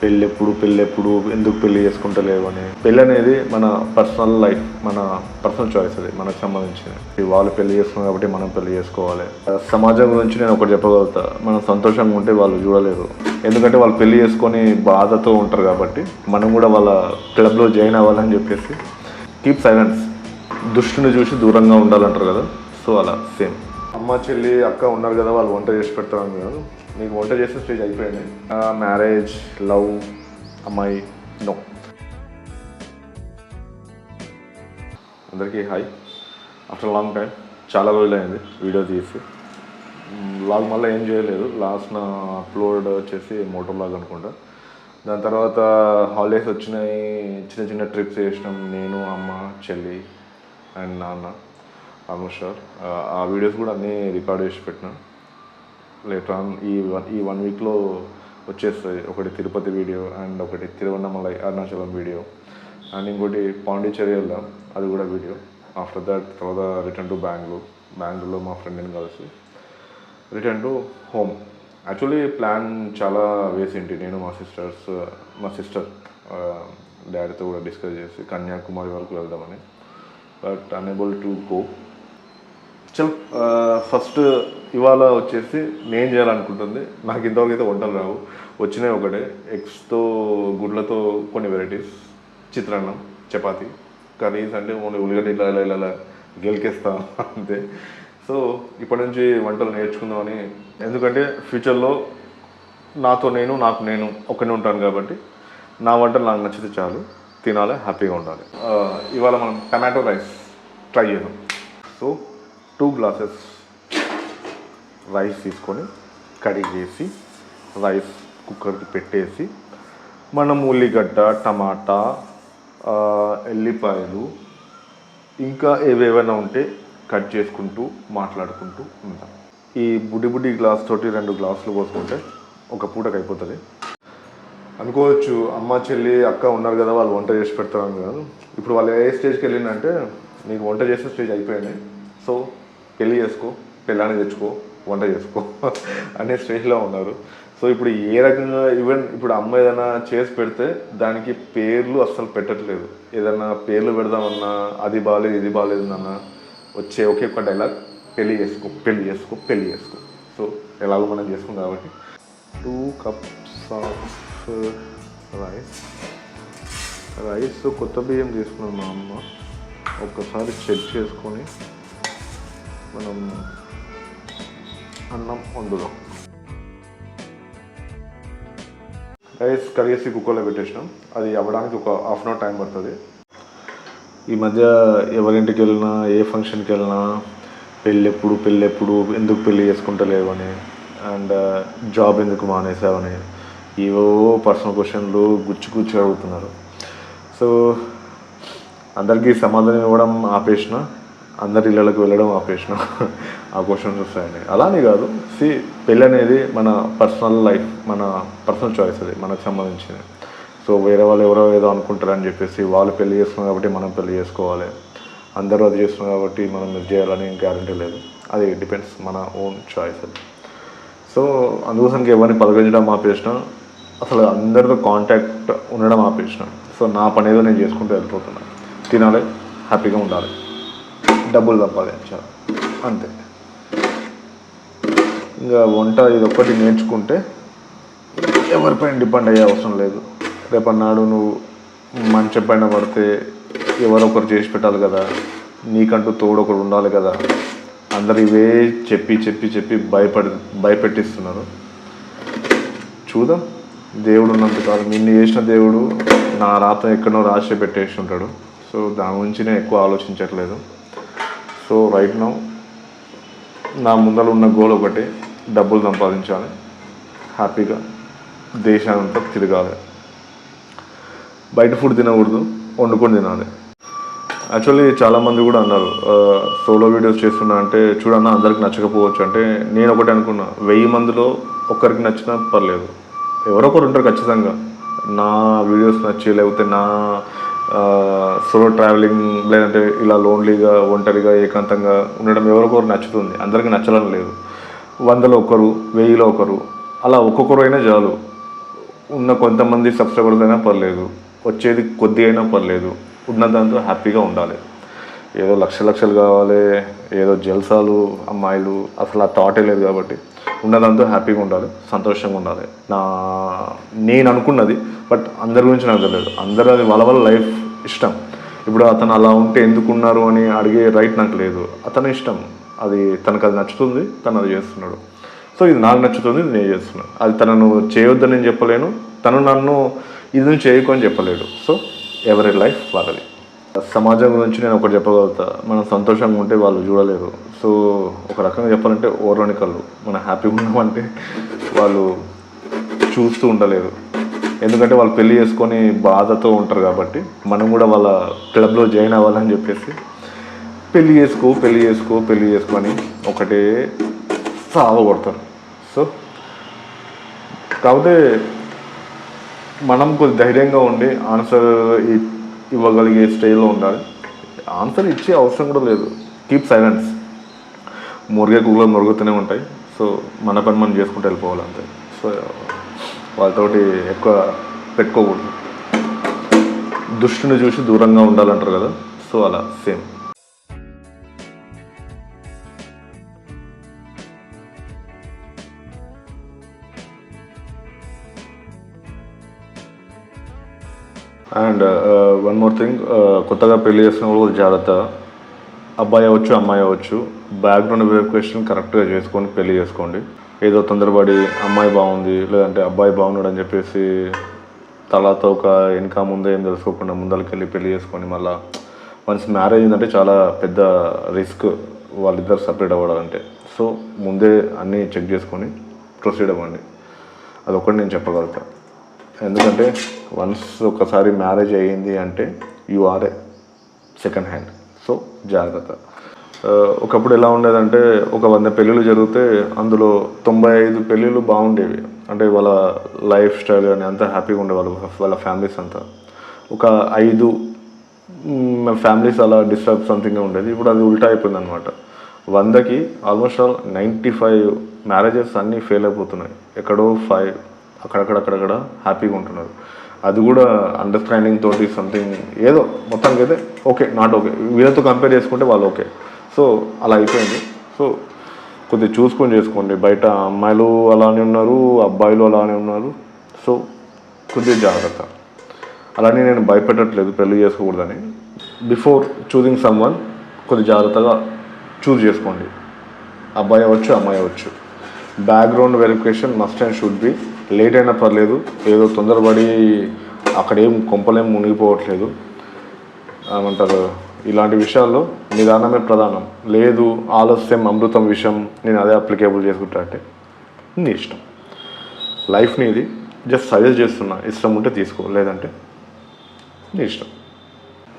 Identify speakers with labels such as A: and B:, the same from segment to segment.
A: పెళ్ళి ఎప్పుడు పెళ్ళి ఎప్పుడు ఎందుకు పెళ్ళి చేసుకుంటలేవు అని. పెళ్ళి అనేది మన పర్సనల్ లైఫ్ మన పర్సనల్ చాయిస్ అది మనకు సంబంధించింది. వాళ్ళు పెళ్ళి చేసుకున్నారు కాబట్టి మనం పెళ్ళి చేసుకోవాలి. సమాజం గురించి నేను ఒకటి చెప్పగలుగుతా. మనం సంతోషంగా ఉంటే వాళ్ళు చూడలేరు. ఎందుకంటే వాళ్ళు పెళ్ళి చేసుకొని బాధతో ఉంటారు కాబట్టి మనం కూడా వాళ్ళ క్లబ్లో జాయిన్ అవ్వాలని చెప్పేసి కీప్ సైలెన్స్. దుష్టుని చూసి దూరంగా ఉండాలంటారు కదా. సో అలా సేమ్. అమ్మ చెల్లి అక్క ఉన్నారు కదా వాళ్ళు వంట చేసి పెడతారు కాదు మీకు వంట చేసే స్టేజ్ అయిపోయింది. మ్యారేజ్ లవ్ అమ్మాయి నో. అందరికీ హాయ్. ఆఫ్టర్ లాంగ్ టైం చాలా రోజులు అయింది వీడియో తీసి. లాగ్ మళ్ళీ ఏం చేయలేదు. లాస్ట్ నా అప్లోడ్ వచ్చేసి మోటో లాగ్ అనుకుంటా. దాని తర్వాత హాలిడేస్ వచ్చినాయి. చిన్న చిన్న ట్రిప్స్ చేసినాం. నేను అమ్మ చెల్లి అండ్ నాన్న. ఆల్మోస్ట్ సార్ ఆ వీడియోస్ కూడా అన్నీ రికార్డ్ చేసి పెట్టినా. లేటర్ ఆన్ ఈ వన్ ఈ వన్ వీక్లో వచ్చేస్తాయి. ఒకటి తిరుపతి వీడియో అండ్ ఒకటి తిరువన్నమలై అరుణాచలం వీడియో. అండ్ ఇంకోటి పాండిచ్చేరి వెళ్దాం అది కూడా వీడియో. ఆఫ్టర్ దట్ తర్వాత రిటర్న్ టు బెంగళూరు బెంగళూరులో మా ఫ్రెండ్ని కలిసి return to home actually plan చాలా వేసింటి నేను మా సిస్టర్స్ మా సిస్టర్ డాడీతో కూడా డిస్కస్ చేసి కన్యాకుమారి వరకు వెళ్దామని. బట్ అనేబుల్ టు గో చల్ ఫస్ట్ ఇవాళ వచ్చేసి నేను చేయాలనుకుంటుంది. నాకు ఇంతవరకు అయితే వంటలు రావు. వచ్చినాయి ఒకటే. ఎగ్స్తో గుడ్లతో కొన్ని వెరైటీస్. చిత్రాన్నం చపాతి. కర్రీస్ అంటే ఓన్లీ ఉల్లిగడ్డ ఇలా ఇలా ఇలా గెలికేస్తా అంతే. సో ఇప్పటి నుంచి వంటలు నేర్చుకుందామని. ఎందుకంటే ఫ్యూచర్లో నాతో నేను నాకు నేను ఒక్కనే ఉంటాను కాబట్టి నా వంటలు నాకు నచ్చితే చాలు. తినాలి హ్యాపీగా ఉండాలి. ఇవాళ మనం టమాటో రైస్ ట్రై చేద్దాం. సో టూ గ్లాసెస్ రైస్ తీసుకొని కడిగేసి రైస్ కుక్కర్కి పెట్టేసి మనం ఉల్లిగడ్డ టమాటా ఎల్లిపాయలు ఇంకా ఏవేవైనా ఉంటే కట్ చేసుకుంటూ మాట్లాడుకుంటూ ఉంటాం. ఈ బుడి బుడి గ్లాస్ తోటి రెండు గ్లాసులు పోసుకుంటే ఒక పూటకు అయిపోతుంది. అనుకోవచ్చు అమ్మ చెల్లి అక్క ఉన్నారు కదా వాళ్ళు వంట చేసి పెడతారు కాదు. ఇప్పుడు వాళ్ళు ఏ స్టేజ్కి వెళ్ళిందంటే నీకు వంట చేసే స్టేజ్ అయిపోయింది. సో పెళ్ళి చేసుకో పెళ్ళాన్ని తెచ్చుకో వంట చేసుకో అనే స్టేజ్లో ఉన్నారు. సో ఇప్పుడు ఏ రకంగా ఈవెన్ ఇప్పుడు అమ్మ ఏదైనా చేసి పెడితే దానికి పేర్లు అస్సలు పెట్టట్లేదు. ఏదైనా పేర్లు పెడదామన్నా అది బాగాలేదు ఇది బాగాలేదు నాన్న వచ్చే ఒకే ఒక డైలాగ్ పెళ్ళి చేసుకో పెళ్ళి చేసుకో పెళ్ళి చేసుకో. సో ఎలాగో మనం చేసుకున్నాం కాబట్టి. Two cups of rice rice కొత్త బియ్యం తీసుకున్నాం మా అమ్మ. ఒక్కసారి చెక్ చేసుకొని మనం అన్నం వండుదాం. రైస్ కడిగేసి కుక్కర్లో పెట్టేసినాం. అది అవ్వడానికి ఒక హాఫ్ అన్ అవర్ టైం పడుతుంది. ఈ మధ్య ఎవరింటికి వెళ్ళినా ఏ ఫంక్షన్కి వెళ్ళినా పెళ్ళి ఎప్పుడు పెళ్ళి ఎప్పుడు ఎందుకు పెళ్ళి చేసుకుంటలేవు అని అండ్ uh, జాబ్ ఎందుకు మానేసావని ఏవో పర్సనల్ క్వశ్చన్లు గుచ్చి గుచ్చి అడుగుతున్నారు. సో అందరికీ సమాధానం ఇవ్వడం ఆపేసిన. అందరి ఇళ్ళకి వెళ్ళడం ఆపేసినాం. ఆ క్వశ్చన్స్ వస్తాయండి. అలానే కాదు సి పెళ్ళి అనేది మన పర్సనల్ లైఫ్ మన పర్సనల్ చాయిస్ అది మనకు సంబంధించింది సో వేరే వాళ్ళు ఎవరో ఏదో అనుకుంటారని చెప్పేసి వాళ్ళు పెళ్ళి చేస్తున్నారు కాబట్టి మనం పెళ్ళి చేసుకోవాలి. అందరూ అది చేస్తున్నారు కాబట్టి మనం ఇది చేయాలని గ్యారంటీ లేదు. అది డిపెండ్స్ మన ఓన్ చాయిస్ అది. సో అందుకోసం ఎవరిని పలకరించడం ఆపేసిన అసలు అందరితో కాంటాక్ట్ ఉండడం ఆపేసిన. సో నా పని ఏదో నేను చేసుకుంటూ వెళ్ళిపోతున్నాను తినాలి హ్యాపీగా ఉండాలి. డబ్బులు సంపాదించాలి అంతే. ఇంకా వంట ఇది ఒక్కటి నేర్చుకుంటే ఎవరిపైన డిపెండ్ అయ్యే అవసరం లేదు. రేపన్నాడు నువ్వు మంచి పైన పడితే ఎవరో ఒకరు చేసి పెట్టాలి కదా. నీకంటూ తోడు ఒకడు ఉండాలి కదా. అందరు ఇవే చెప్పి చెప్పి చెప్పి భయపడి భయపెట్టిస్తున్నారు. చూద్దాం. దేవుడు ఉన్నంతకాలం నిన్ను చేసిన దేవుడు నా రాత ఎక్కడో రాసి పెట్టేసి ఉంటాడు. సో దాని గురించి నేను ఎక్కువ ఆలోచించట్లేదు. సో రైట్ నౌ నా ముందర ఉన్న గోల్ ఒకటి డబ్బులు సంపాదించాలి. హ్యాపీగా దేశానంతా తిరగాలి. బయట ఫుడ్ తినకూడదు వండుకొని తినాలి. యాక్చువల్లీ చాలామంది కూడా అన్నారు సోలో వీడియోస్ చేస్తున్నా అంటే చూడన్నా అందరికి నచ్చకపోవచ్చు. అంటే నేను ఒకటి అనుకున్నా వెయ్యి మందిలో ఒక్కరికి నచ్చినా పర్లేదు. ఎవరొకరు ఉంటారు ఖచ్చితంగా. నా వీడియోస్ నచ్చి లేకపోతే నా సోలో ట్రావెలింగ్ లేదంటే ఇలా లోన్లీగా ఒంటరిగా ఏకాంతంగా ఉండడం ఎవరికొకరు నచ్చుతుంది. అందరికీ నచ్చడం లేదు. వందలో ఒకరు వెయ్యిలో ఒకరు అలా ఒక్కొక్కరు అయినా చాలు. ఉన్న కొంతమంది సబ్స్క్రైబర్స్ అయినా పర్లేదు. వచ్చేది కొద్ది అయినా పర్లేదు. ఉన్న దాంతో హ్యాపీగా ఉండాలి. ఏదో లక్ష లక్షలు కావాలి ఏదో జల్సాలు అమ్మాయిలు అసలు ఆ థాటే లేదు కాబట్టి ఉన్నదంతా హ్యాపీగా ఉండాలి సంతోషంగా ఉండాలి. నా నేను అనుకున్నది బట్ అందరి గురించి నాకు తెలియదు. అందరూ అది వాళ్ళ వాళ్ళ లైఫ్ ఇష్టం. ఇప్పుడు అతను అలా ఉంటే ఎందుకున్నారు అని అడిగే రైట్ నాకు లేదు. అతని ఇష్టం. అది తనకు అది నచ్చుతుంది తను అది చేస్తున్నాడు. సో ఇది నాకు నచ్చుతుంది ఇది నేను చేస్తున్నాను. అది తనను చేయొద్దని నేను చెప్పలేను తను నన్ను ఇది చేయకు అని చెప్పలేడు. సో ఎవరి లైఫ్ వాళ్ళది సమాజం గురించి నేను ఒకటి చెప్పగలుగుతా. మనం సంతోషంగా ఉంటే వాళ్ళు చూడలేరు సో ఒక రకంగా చెప్పాలంటే ఓర్లోని కళ్ళు. మనం హ్యాపీగా ఉన్నామంటే వాళ్ళు చూస్తూ ఉండలేరు ఎందుకంటే వాళ్ళు పెళ్ళి చేసుకొని బాధతో ఉంటారు కాబట్టి మనం కూడా వాళ్ళ క్లబ్లో జాయిన్ అవ్వాలని చెప్పేసి పెళ్ళి చేసుకో పెళ్ళి చేసుకో పెళ్ళి చేసుకొని ఒకటే సావ కొడతారు. సో కాకపోతే మనం కొద్ది ధైర్యంగా ఉండి ఆన్సర్ ఇవ్వగలిగే స్టేజ్లో ఉండాలి. ఆన్సర్ ఇచ్చే అవసరం కూడా లేదు. Keep silence. మురిగే కుక్కలు మురుగుతూనే ఉంటాయి. సో మన పని మనం చేసుకుంటూ వెళ్ళిపోవాలి అంతే. సో వాళ్ళతోటి ఎక్కువ పెట్టుకోకూడదు. దుష్టుని చూసి దూరంగా ఉండాలంటారు కదా సో అలా same. And one more thing కొత్తగా పెళ్ళి చేసుకున్న వాళ్ళు జాగ్రత్త. అబ్బాయి అవ్వచ్చు అమ్మాయి అవ్వచ్చు బ్యాక్గ్రౌండ్ వెరిఫికేషన్ కరెక్ట్గా చేసుకొని పెళ్ళి చేసుకోండి. ఏదో తొందరపడి అమ్మాయి బాగుంది లేదంటే అబ్బాయి బాగున్నాడు అని చెప్పేసి తలాతో ఒక వెనక ముందే ఏం తెలుసుకోకుండా ముందరికెళ్ళి పెళ్ళి చేసుకొని మళ్ళీ వన్స్ మ్యారేజ్ ఏంటంటే చాలా పెద్ద రిస్క్ వాళ్ళిద్దరు సపరేట్ అవ్వడాలంటే. సో ముందే అన్నీ చెక్ చేసుకొని ప్రొసీడ్ అవ్వండి. అదొకటి నేను చెప్పగలుగుతా. ఎందుకంటే వన్స్ ఒకసారి మ్యారేజ్ అయ్యింది అంటే you are a second hand. So జాగ్రత్త. ఒకప్పుడు ఎలా ఉండేదంటే ఒక వంద పెళ్ళిళ్ళు జరిగితే అందులో తొంభై ఐదు పెళ్ళిళ్ళు బాగుండేవి. అంటే వాళ్ళ లైఫ్ స్టైల్ కానీ అంతా హ్యాపీగా ఉండేవాళ్ళు వాళ్ళ ఫ్యామిలీస్ అంతా. ఒక ఐదు ఫ్యామిలీస్ అలా డిస్టర్బ్ సంథింగ్ ఉండేది. ఇప్పుడు అది ఉల్టా అయిపోయింది అనమాట వందకి almost all ninety five marriages అన్నీ ఫెయిల్ అయిపోతున్నాయి. ఎక్కడో ఫైవ్ అక్కడక్కడ అక్కడక్కడ హ్యాపీగా ఉంటున్నారు. అది కూడా అండర్స్టాండింగ్ తోటి సంథింగ్ ఏదో మొత్తానికి అయితే ఓకే నాట్ ఓకే. వీళ్ళతో కంపేర్ చేసుకుంటే వాళ్ళు ఓకే. సో అలా అయిపోయింది. సో కొద్దిగా చూసుకొని చేసుకోండి. బయట అమ్మాయిలు అలానే ఉన్నారు అబ్బాయిలు అలానే ఉన్నారు. సో కొద్దిగా జాగ్రత్త. అలానే నేను భయపెట్టట్లేదు పెళ్ళి చేసుకోకూడదని. బిఫోర్ చూసింగ్ సమ్ వన్ కొద్ది జాగ్రత్తగా చూస్ చేసుకోండి. అబ్బాయి అవ్వచ్చు అమ్మాయి అవ్వచ్చు. Background verification must and should be late అయినా పర్లేదు. ఏదో తొందరపడి అక్కడేం కొంపలేం మునిగిపోవట్లేదు. ఏమంటారు? ఇలాంటి విషయాల్లో నిదానమే ప్రధానం. లేదు ఆలస్యం అమృతం విషయం నేను అదే అప్లికేబుల్ చేసుకుంటా అంటే నీ ఇష్టం. లైఫ్ని ఇది జస్ట్ సజెస్ట్ చేస్తున్నా. ఇష్టం ఉంటే తీసుకో లేదంటే నీ ఇష్టం.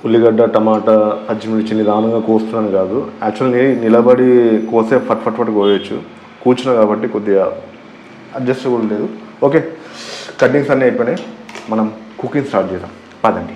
A: ఉల్లిగడ్డ టమాటా పచ్చిమిర్చి నిదానంగా కోస్తున్నాను కాదు. యాక్చువల్లీ నిలబడి కోసే ఫట్ ఫట్ ఫట్ కోయొచ్చు. కూర్చున్నా కాబట్టి కొద్దిగా అడ్జస్టబుల్ లేదు. ఓకే కటింగ్స్ అన్నీ అయిపోయినాయి. మనం కుకింగ్ స్టార్ట్ చేద్దాం. పదండి.